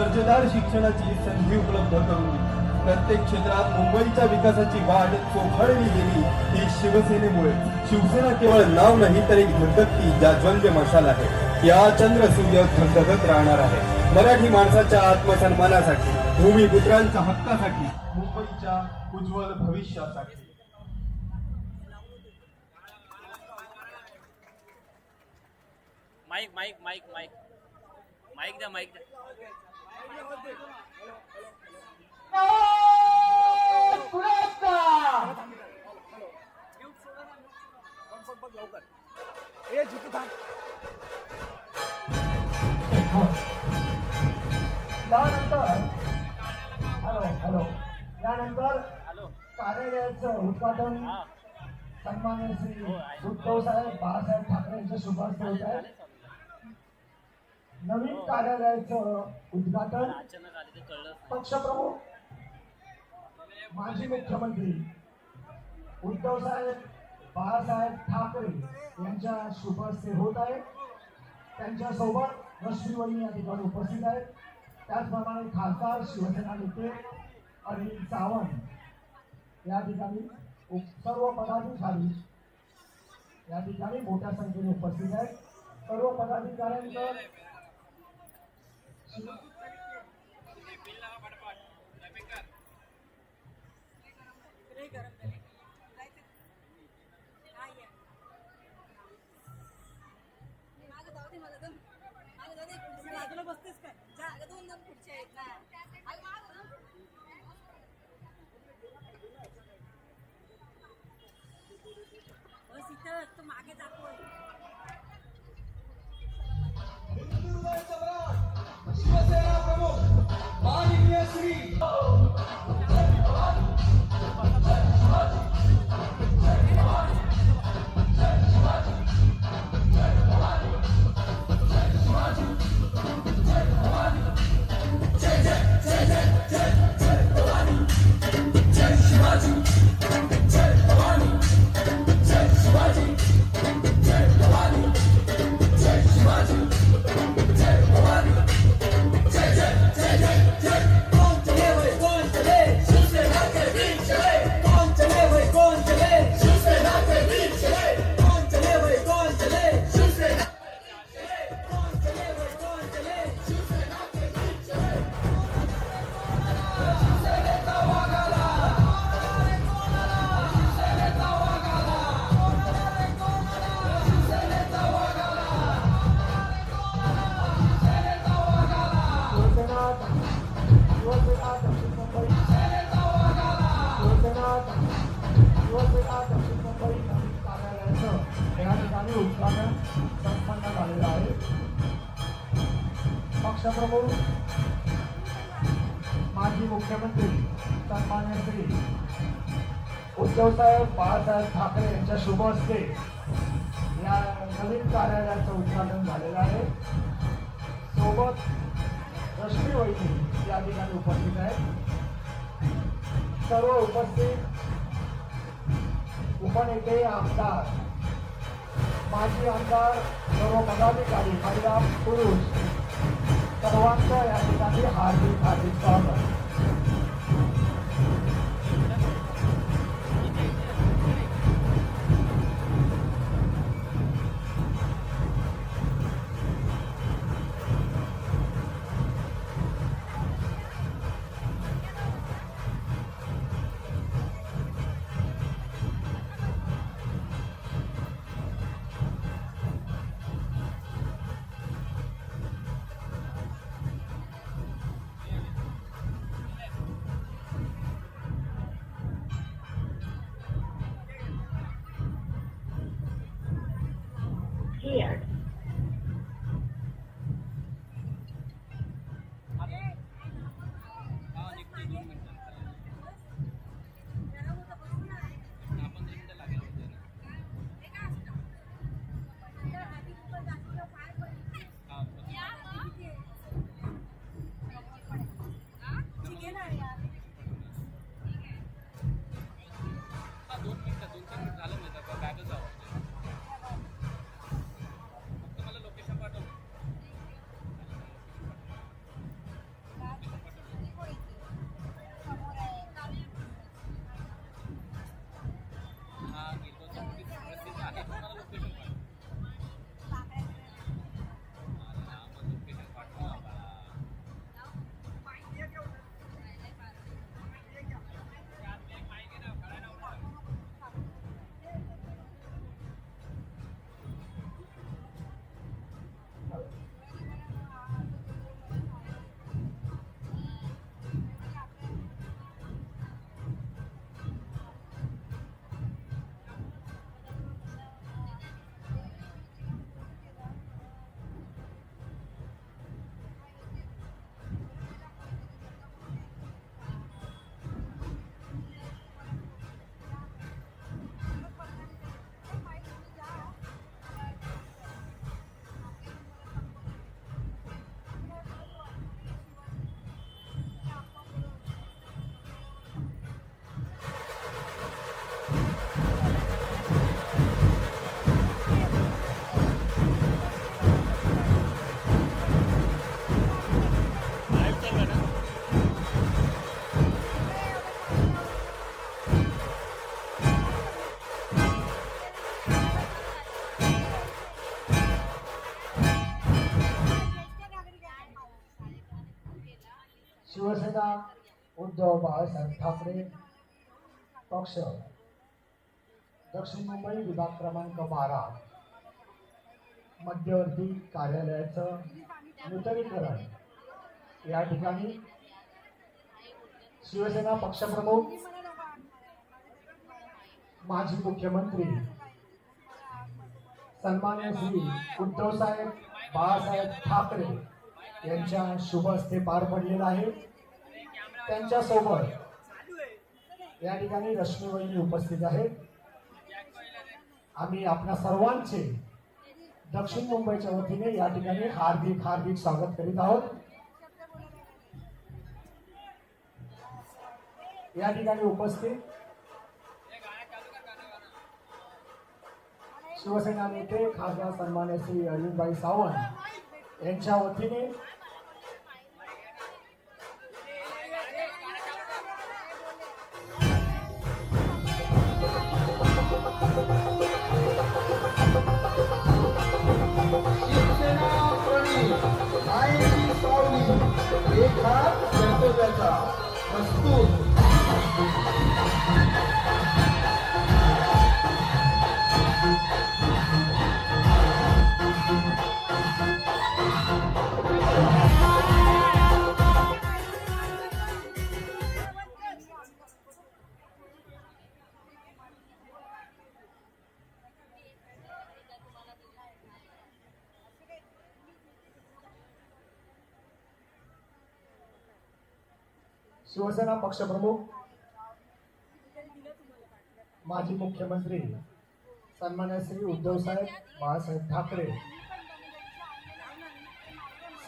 दर्जेदार शिक्षणाची संधी उपलब्ध करून प्रत्येक क्षेत्रात मुंबईच्या विकासाची वाट चोखाळली गेली. ही शिवसेनेमुळे. शिवसेना केवळ नाव नाही तर एक धगधगती जाज्वल्य मशाल आहे. या चंद्र सूर्य धगधगत राहणार आहे. मराठी माणसाच्या आत्मसन्मानासाठी भूमिपुत्रांच्या हक्कासाठी मुंबईच्या उज्ज्वल भविष्यासाठी. Mike mike mike mike. Mike द्या माईक द्या. त्यानंतर हॅलो हॅलो यानंतर कार्यालयाचं सन्मान्य श्री उद्धव साहेब बाळासाहेब ठाकरे यांच्या शुभास्ते होत आहे नवीन कार्यालयाचं उद्घाटन अचानक पक्षप्रमुख माजी मुख्यमंत्री उद्धव साहेब बाळासाहेब ठाकरे यांच्या शुभहस्ते होत आहे. त्यांच्यासोबत रश्मीवणी या ठिकाणी उपस्थित आहेत. त्याचप्रमाणे खासदार शिवसेना नेते अनिल सावंत या ठिकाणी सर्व पदाधिकारी या ठिकाणी मोठ्या संख्येने उपस्थित आहेत. सर्व पदाधिकाऱ्यांचं Uhum. या ठिकाणी उद्घाटन संपन्न झालेलं आहे. पक्षप्रमुख माजी मुख्यमंत्री सन्मान्य श्री उद्धवसाहेब बाळासाहेब ठाकरे यांच्या शुभ हस्ते या नवीन कार्यालयाचं उद्घाटन झालेलं आहे. सोबत रश्मी वैद्य या ठिकाणी उपस्थित आहेत सर्व उपस्थित उपनेते आमदार माजी आमदार सर्व पदाधिकारी महिला पुरुष सर्वांचं या ठिकाणी हार्दिक हार्दिक स्वागत. शिवसेना उद्धव बाळासाहेब ठाकरे पक्ष दक्षिण मुंबई विभाग क्रमांक बारा मध्यवर्ती कार्यालयाचं नूतनीकरण. या ठिकाणी शिवसेना पक्षप्रमुख माजी मुख्यमंत्री सन्मान्य श्री उद्धवसाहेब बाळासाहेब ठाकरे यांच्या शुभ हस्ते पार पडलेला आहे. त्यांच्यासोबत या ठिकाणी रश्मी उपस्थित आहेत. आम्ही आपल्या सर्वांचे दक्षिण मुंबईच्या वतीने या ठिकाणी हार्दिक हार्दिक स्वागत करीत आहोत. या ठिकाणी उपस्थित शिवसेना नेते खासदार सन्मान्य श्री अरविंदभाई सावंत यांच्या वतीने कर्तव्याचा प्रस्तुत शिवसेना पक्षप्रमुख माजी मुख्यमंत्री सन्मान्य श्री उद्धवसाहेब बाळासाहेब ठाकरे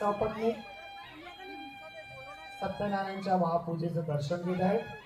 सपत्नी सत्यनारायणच्या महापूजेचं दर्शन घेत आहेत.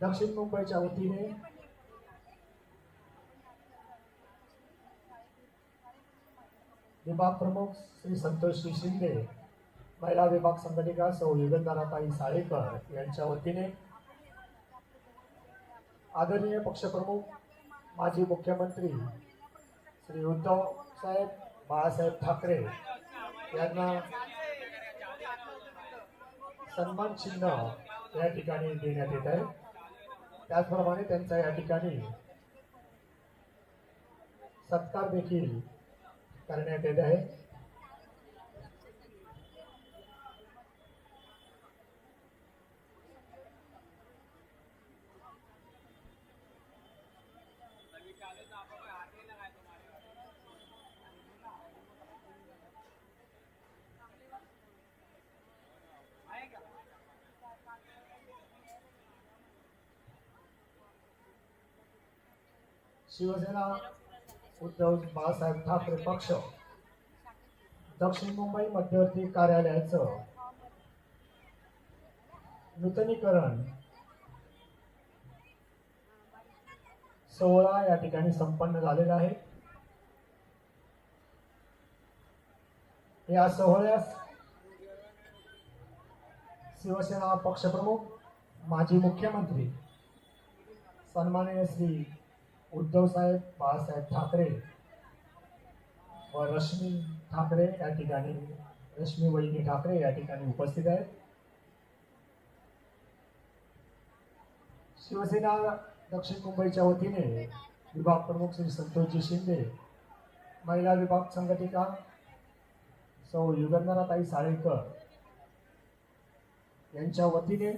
दक्षिण मुंबईच्या वतीने विभाग प्रमुख श्री संतोषजी शिंदे महिला विभाग संघटिका सौ युगंधराताई साळेकर यांच्या वतीने आदरणीय पक्षप्रमुख माजी मुख्यमंत्री श्री उद्धव साहेब बाळासाहेब ठाकरे यांना सन्मान चिन्ह या ठिकाणी देण्यात येत आहे. त्याचप्रमाणे त्यांचा या ठिकाणी सत्कार देखील करण्यात येत आहे. शिवसेना उद्धव बाळासाहेब ठाकरे पक्ष दक्षिण मुंबई मध्यवर्ती कार्यालयाचं नूतनीकरण सोहळा या ठिकाणी संपन्न झालेला आहे. या सोहळ्यास शिवसेना पक्षप्रमुख माजी मुख्यमंत्री सन्माननीय श्री उद्धवसाहेब बाळासाहेब ठाकरे व रश्मी ठाकरे या ठिकाणी रश्मी वहिनी ठाकरे या ठिकाणी उपस्थित आहेत. शिवसेना दक्षिण मुंबईच्या वतीने विभाग प्रमुख श्री संतोषजी शिंदे महिला विभाग संघटिका सौ युगंधराताई साळेकर यांच्या वतीने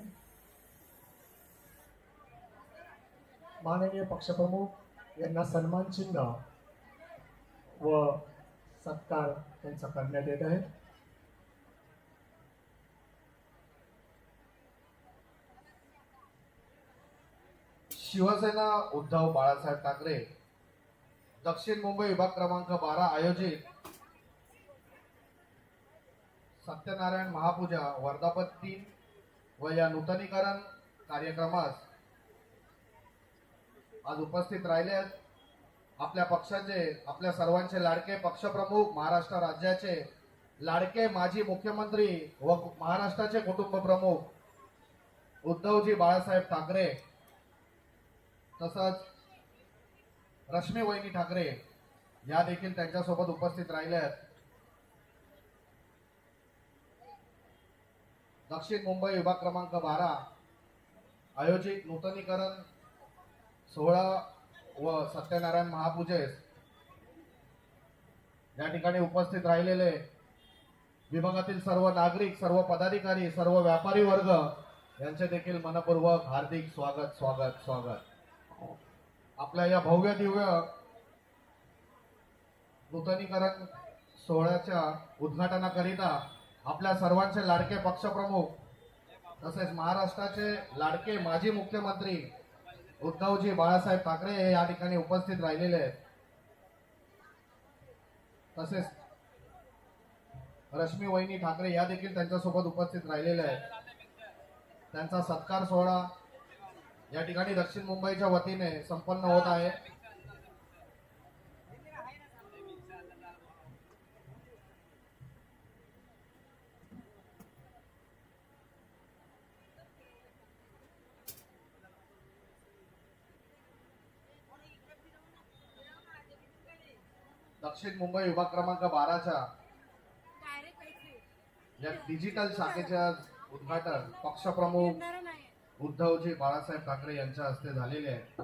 माननीय पक्षप्रमुख यांना सन्मान चिन्ह व सत्कार त्यांचा करण्यात येत आहे. शिवसेना उद्धव बाळासाहेब ठाकरे दक्षिण मुंबई विभाग क्रमांक बारा आयोजित सत्यनारायण महापूजा वर्धापन तीन व या नूतनीकरण कार्यक्रमास आज उपस्थित राहिले आहेत आपल्या पक्षाचे आपल्या सर्वांचे लाडके पक्षप्रमुख महाराष्ट्र राज्याचे लाडके माजी मुख्यमंत्री व महाराष्ट्राचे कुटुंब प्रमुख उद्धवजी बाळासाहेब ठाकरे तसंच रश्मी वहिनी ठाकरे या देखील त्यांच्यासोबत उपस्थित राहिल्या आहेत दक्षिण मुंबई विभाग क्रमांक बारा आयोजित नूतनीकरण सोहळा व सत्यनारायण महापूजेस या ठिकाणी उपस्थित राहिलेले विभागातील सर्व नागरिक सर्व पदाधिकारी सर्व व्यापारी वर्ग यांचे देखील मनपूर्वक हार्दिक स्वागत स्वागत स्वागत. आपल्या या भव्य दिव्य नूतनीकरण सोहळ्याच्या उद्घाटनाकरिता आपल्या सर्वांचे लाडके पक्षप्रमुख तसेच महाराष्ट्राचे लाडके माजी मुख्यमंत्री उद्धवजी बाळासाहेब ठाकरे हे या ठिकाणी उपस्थित राहिलेले आहेत. तसेच रश्मी वहिनी ठाकरे या देखील त्यांच्यासोबत उपस्थित राहिलेल्या आहेत. त्यांचा सत्कार सोहळा या ठिकाणी दक्षिण मुंबईच्या वतीने संपन्न होत आहे. दक्षिण मुंबई विभाग क्रमांक बाराच्या या डिजिटल शाखेच्या उद्घाटन पक्षप्रमुख उद्धवजी बाळासाहेब ठाकरे यांच्या हस्ते झालेले आहे.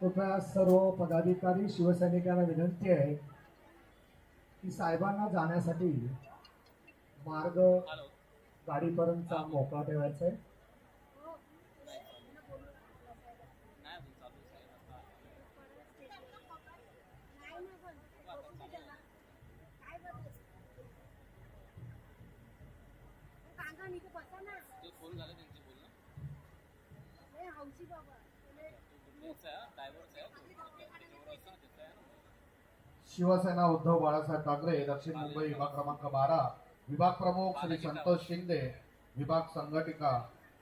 कृपया सर्व पदाधिकारी शिवसैनिकांना विनंती आहे की साहेबांना जाण्यासाठी मार्ग हॅलो. गाडीपर्यंतचा मोकळा ठेवायचा आहे. शिवसेना उद्धव बाळासाहेब ठाकरे दक्षिण मुंबई विभाग क्रमांक बारा. विभाग प्रमुख श्री संतोष शिंदे विभाग संघटिका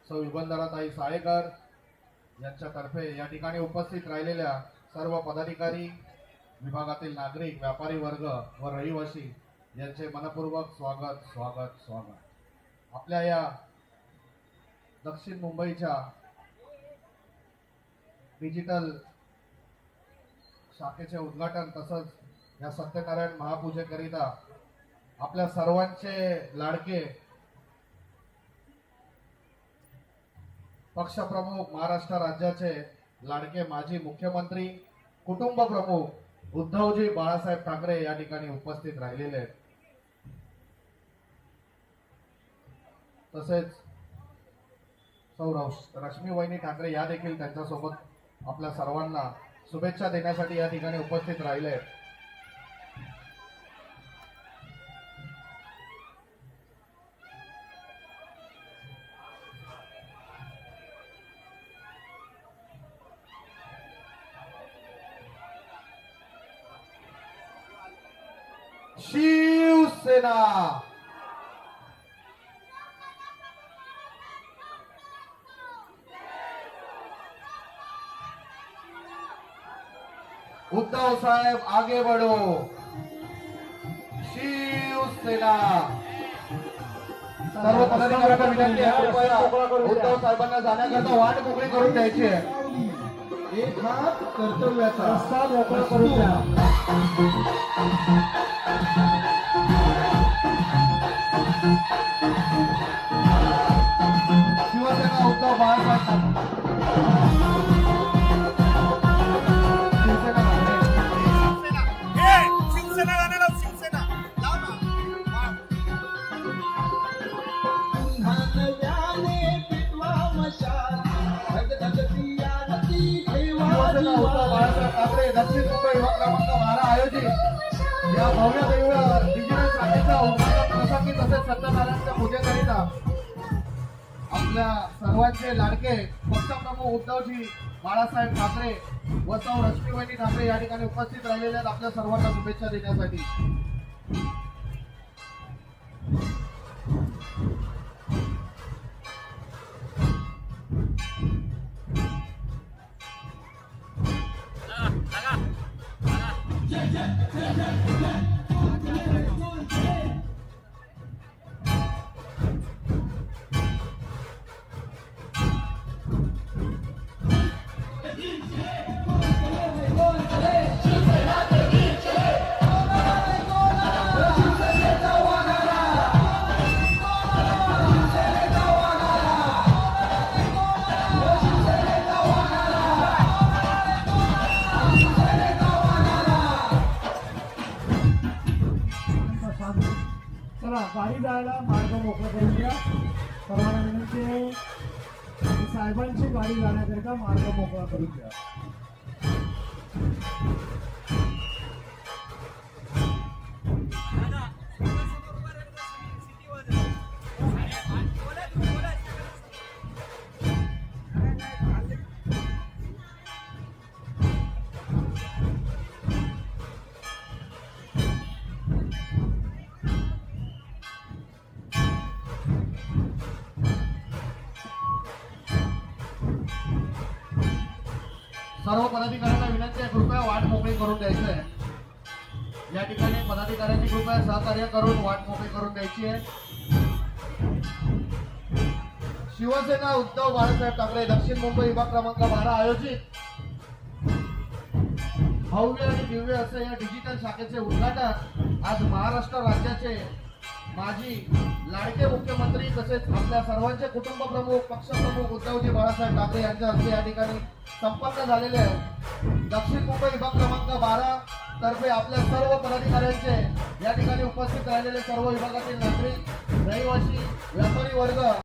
सौ युगंधराताई साळेकर यांच्यातर्फे या ठिकाणी उपस्थित राहिलेल्या सर्व पदाधिकारी विभागातील नागरिक व्यापारी वर्ग व रहिवासी यांचे मनपूर्वक स्वागत स्वागत स्वागत. आपल्या या दक्षिण मुंबईच्या डिजिटल शाखेचे उद्घाटन तसंच या सत्यनारायण महापूजेकरिता आपल्या सर्वांचे लाडके पक्षप्रमुख महाराष्ट्र राज्याचे लाडके माजी मुख्यमंत्री कुटुंब प्रमुख उद्धवजी बाळासाहेब ठाकरे या ठिकाणी उपस्थित राहिलेले आहेत. तसेच सौरभ रश्मी वहिनी ठाकरे या देखील त्यांच्यासोबत आपल्या सर्वांना शुभेच्छा देण्यासाठी या ठिकाणी उपस्थित राहिले आहेत. शिवसेना. उद्धव साहेब आगे बढ़ो. शिवसेना. सर्व पदाधिकाऱ्यांना विनंती आहे कृपया उद्धव साहेबांना जाण्याकरता वाट मोकळी करून द्यायची आहे. एक हात कर्तव्याचा. रस्ता मोकळा करून द्या शिवसेना उद्धव बाळासाहेब दक्षिण मुंबई युवा क्रमांक बारा आयोजित. या भव्य दिव्य डिजिटल शाखेच्या उद्घाटन प्रसंगी तसेच सत्यनारायणच्या पूजेकरिता आपल्या सर्वांचे लाडके पक्षप्रमुख उद्धवजी बाळासाहेब ठाकरे व सौ ठाकरे या ठिकाणी उपस्थित राहिलेले आहेत. आपल्या सर्वांना शुभेच्छा देण्यासाठी. वाट मोकळी करून द्यायचं आहे. या ठिकाणी पदाधिकाऱ्यांनी कृपया सहकार्य करून वाट मोकळी करून द्यायची आहे. शिवसेना उद्धव बाळासाहेब ठाकरे दक्षिण मुंबई विभाग क्रमांक बारा आयोजित भव्य आणि दिव्य असं या डिजिटल शाखेचे उद्घाटन आज महाराष्ट्र राज्याचे माजी लाडके मुख्यमंत्री तसेच आपल्या सर्वांचे कुटुंब प्रमुख पक्षप्रमुख उद्धवजी बाळासाहेब ठाकरे यांच्या हस्ते या ठिकाणी संपन्न झालेले आहे. दक्षिण मुंबई विभाग क्रमांक बारा तर्फे आपल्या सर्व पदाधिकाऱ्यांचे या ठिकाणी उपस्थित राहिलेले सर्व विभागातील नागरिक रहिवासी व्यापारी वर्ग